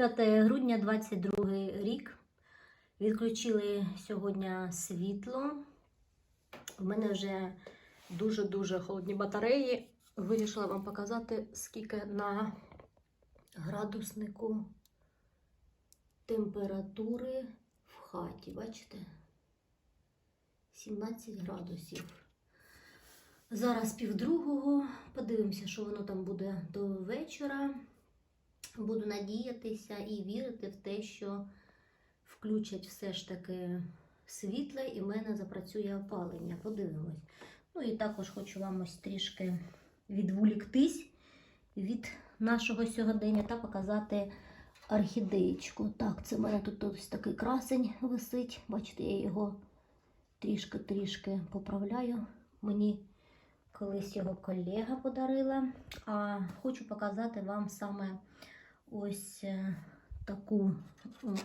5 грудня 22 рік. Відключили сьогодні світло. У мене вже дуже-дуже холодні батареї. Вирішила вам показати, скільки на градуснику температури в хаті. Бачите? 17 градусів. Зараз півдругого. Подивимося, що воно там буде до вечора. Буду надіятися і вірити в те, що включать все ж таки світле і в мене запрацює опалення. Подивимось. Ну і також хочу вам ось трішки відволіктись від нашого сьогодення та показати орхідеєчку. Так, це в мене тут ось такий красень висить. Бачите, я його трішки-трішки поправляю. Мені колись його колега подарила. А хочу показати вам саме ось е, таку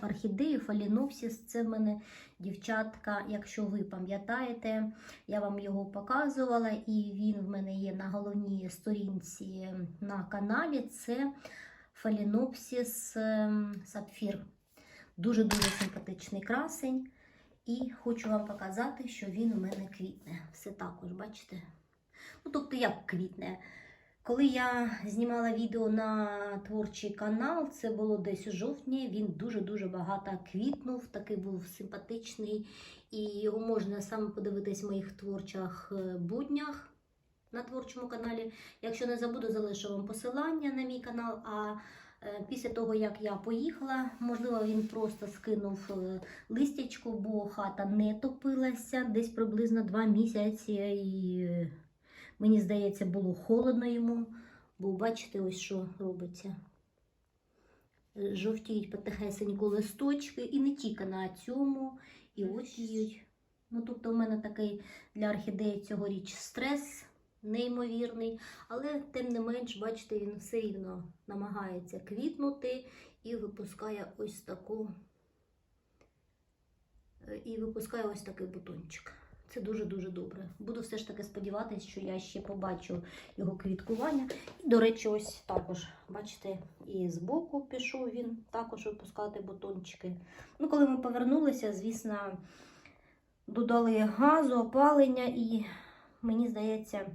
орхідею Фалінопсіс. Це в мене дівчатка, якщо ви пам'ятаєте, я вам його показувала, і він в мене є на головній сторінці на каналі. Це Фалінопсіс ем, Сапфір. Дуже-дуже симпатичний красень. І хочу вам показати, що він у мене квітне. Все також, бачите? Ну, тобто, як квітне. Коли я знімала відео на творчий канал, це було десь у жовтні, він дуже-дуже багато квітнув, такий був симпатичний, і його можна саме подивитись в моїх творчих е, буднях на творчому каналі. Якщо не забуду, залишу вам посилання на мій канал. А е, після того, як я поїхала, можливо, він просто скинув е, листячку, бо хата не топилася десь приблизно два місяці. І Мені здається, було холодно йому, бо бачите, ось що робиться. Жовтіють потихесеньку листочки, і не тільки на цьому, і ось їють. Ну, тобто, у мене такий для орхідеї цьогоріч стрес неймовірний, але тим не менш, бачите, він все рівно намагається квітнути і випускає ось таку е, і випускає ось такий бутончик. Це дуже-дуже добре. Буду все ж таки сподіватися, що я ще побачу його квіткування. І, до речі, ось також, бачите, і збоку пішов він також випускати бутончики. Ну, коли ми повернулися, звісно, додали газу, опалення, і мені здається,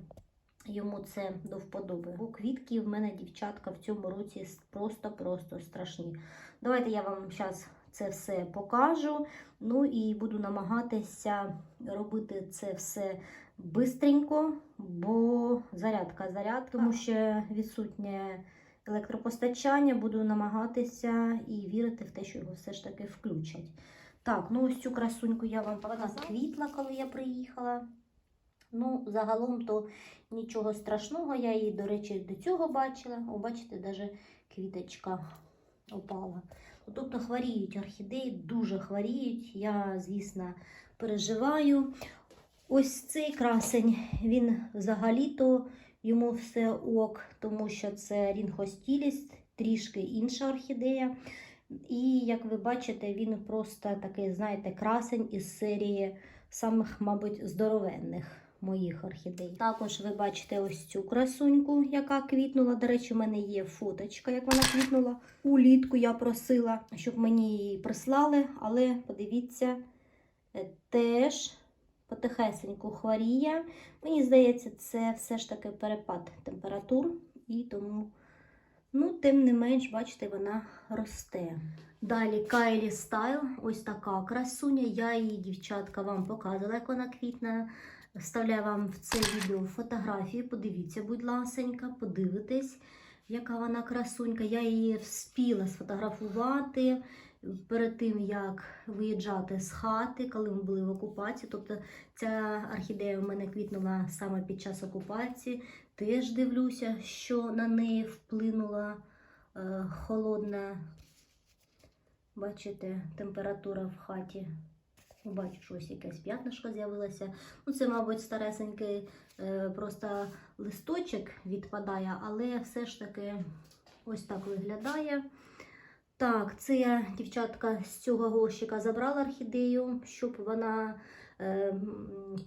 йому це до вподоби. Бо квітки в мене, дівчатка, в цьому році просто-просто страшні. Давайте я вам зараз це все покажу. Ну і буду намагатися робити це все бистренько, бо зарядка заряд, тому що відсутнє електропостачання. Буду намагатися і вірити в те, що його все ж таки включать. Так, ну ось цю красуньку я вам показала. Квітла, коли я приїхала. Ну, загалом то нічого страшного. Я її, до речі, до цього бачила. О, бачите, навіть квіточка опала. Тобто хворіють орхідеї, дуже хворіють. Я, звісно, переживаю. Ось цей красень, він взагалі-то йому все ок, тому що це рінхостіліс, трішки інша орхідея. І, як ви бачите, він просто такий, знаєте, красень із серії самих, мабуть, здоровенних моїх орхідей. Також ви бачите ось цю красуньку, яка квітнула. До речі, у мене є фоточка, як вона квітнула. Улітку я просила, щоб мені її прислали, але подивіться, е, теж потихесеньку хворіє. Мені здається, це все ж таки перепад температур, і тому, ну, тим не менш, бачите, вона росте. Далі Кайлі Стайл, ось така красуня. Я її, дівчатка, вам показувала, як вона квітне. Вставляю вам в це відео фотографії. Подивіться, будь ласенька, подивитесь, яка вона красунька. Я її вспіла сфотографувати перед тим, як виїжджати з хати, коли ми були в окупації. Тобто ця орхідея в мене квітнула саме під час окупації. Теж дивлюся, що на неї вплинула е, холодна, бачите, температура в хаті. Бачу, що ось якесь п'ятнишко з'явилося. Ну, це, мабуть, старесенький е, просто листочок відпадає, але все ж таки ось так виглядає. Так, це я, дівчатка, з цього горщика забрала орхідею, щоб вона е,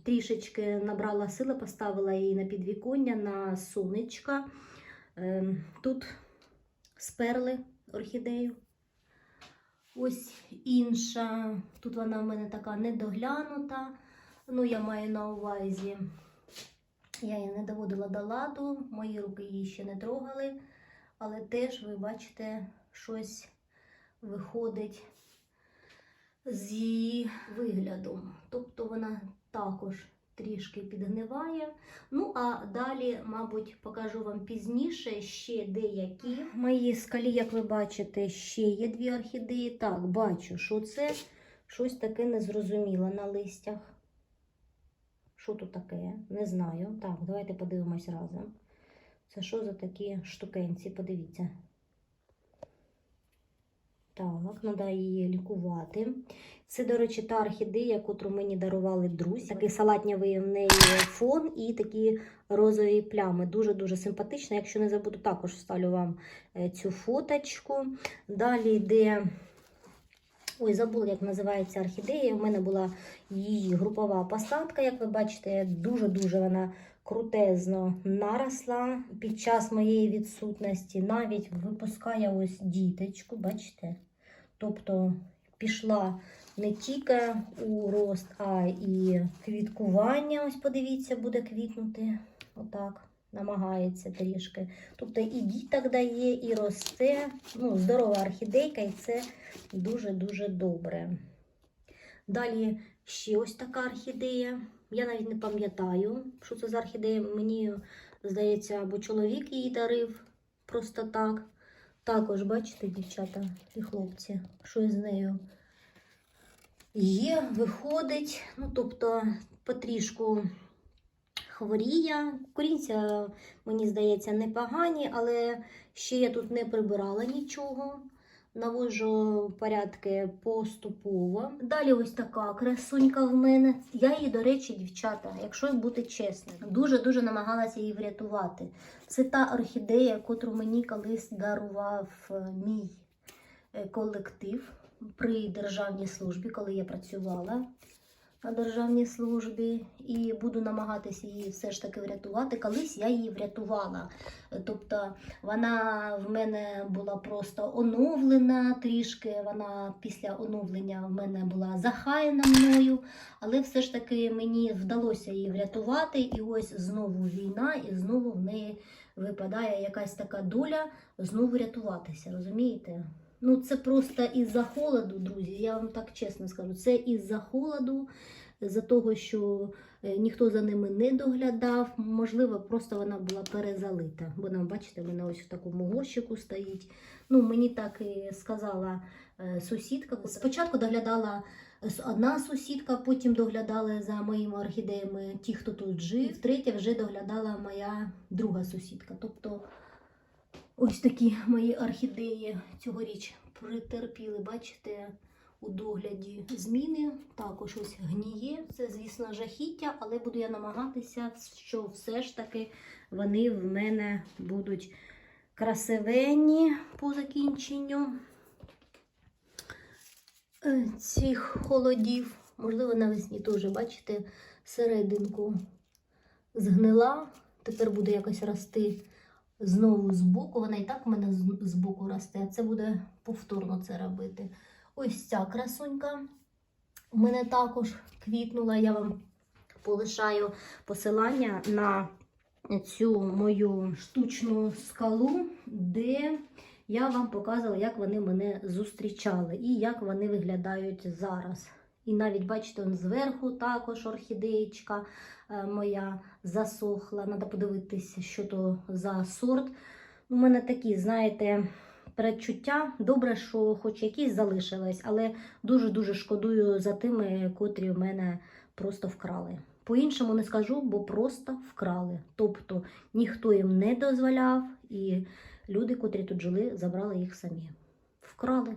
трішечки набрала сили, поставила її на підвіконня, на сонечка. Е, тут сперли орхідею. Ось інша. Тут вона в мене така недоглянута. Ну, я маю на увазі. Я її не доводила до ладу, мої руки її ще не трогали, але теж, ви бачите, щось виходить з її виглядом. Тобто вона також трішки підгниває. Ну, а далі, мабуть, покажу вам пізніше ще деякі. В моїй скалі, як ви бачите, ще є дві орхідеї. Так, бачу, що це щось таке незрозуміле на листях. Що тут таке? Не знаю. Так, давайте подивимось разом. Це що за такі штукенці? Подивіться. Так, треба її лікувати. Це, до речі, та орхідея, яку мені дарували друзі. Такий салатнявий в неї фон і такі розові плями. Дуже-дуже симпатична. Якщо не забуду, також вставлю вам е, цю фоточку. Далі йде. Ой, забула, як називається орхідея. У мене була її групова посадка. Як ви бачите, дуже-дуже вона крутезно наросла під час моєї відсутності. Навіть випускає ось діточку, бачите? Тобто пішла не тільки у рост, а і квіткування. Ось подивіться, буде квітнути. Отак. Намагається трішки. Тобто і діток дає, і росте. Ну, здорова орхідейка, і це дуже-дуже добре. Далі ще ось така орхідея. Я навіть не пам'ятаю, що це за орхідея. Мені здається, або чоловік її дарив просто так. Також, бачите, дівчата і хлопці, що з нею є, виходить. Ну, тобто, потрішку хворіє. Корінця, мені здається, непогані, але ще я тут не прибирала нічого. Навожу порядки поступово. Далі ось така красунька в мене. Я її, до речі, дівчата, якщо бути чесним, дуже-дуже намагалася її врятувати. Це та орхідея, котру мені колись дарував е, мій е, колектив при державній службі, коли я працювала на державній службі, і буду намагатися її все ж таки врятувати. Колись я її врятувала. Тобто вона в мене була просто оновлена трішки. Вона після оновлення в мене була захаяна мною, але все ж таки мені вдалося її врятувати. І ось знову війна, і знову в неї випадає якась така доля знову рятуватися. Розумієте? Ну, це просто із-за холоду, друзі. Я вам так чесно скажу. Це із-за холоду, за того, що е, ніхто за ними не доглядав. Можливо, просто вона була перезалита. Вона, бачите, вона ось в такому горщику стоїть. Ну, мені так і сказала е, сусідка. Спочатку доглядала одна сусідка, потім доглядали за моїми орхідеями ті, хто тут жив. Втретє вже доглядала моя друга сусідка. Тобто Ось такі мої орхідеї цьогоріч притерпіли, бачите, у догляді зміни. Також ось гніє. Це, звісно, жахіття, але буду я намагатися, що все ж таки вони в мене будуть красивенні по закінченню е, цих холодів. Можливо, навесні теж, бачите, серединку згнила. Тепер буде якось рости знову збоку. Вона і так в мене збоку росте, а це буде повторно це робити. Ось ця красунька у мене також квітнула. Я вам полишаю посилання на цю мою штучну скалу, де я вам показувала, як вони мене зустрічали і як вони виглядають зараз. І навіть бачите, он зверху також орхідеєчка е, моя засохла. Треба подивитися, що то за сорт. У мене такі, знаєте, передчуття. Добре, що хоч якісь залишились, але дуже-дуже шкодую за тими, котрі в мене просто вкрали. По-іншому не скажу, бо просто вкрали. Тобто ніхто їм не дозволяв, і люди, котрі тут жили, забрали їх самі. Вкрали,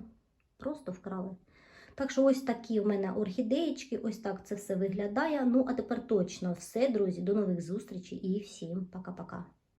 просто вкрали. Так що ось такі в мене орхідеєчки, ось так це все виглядає. Ну, а тепер точно все, друзі. До нових зустрічей і всім пока-пока.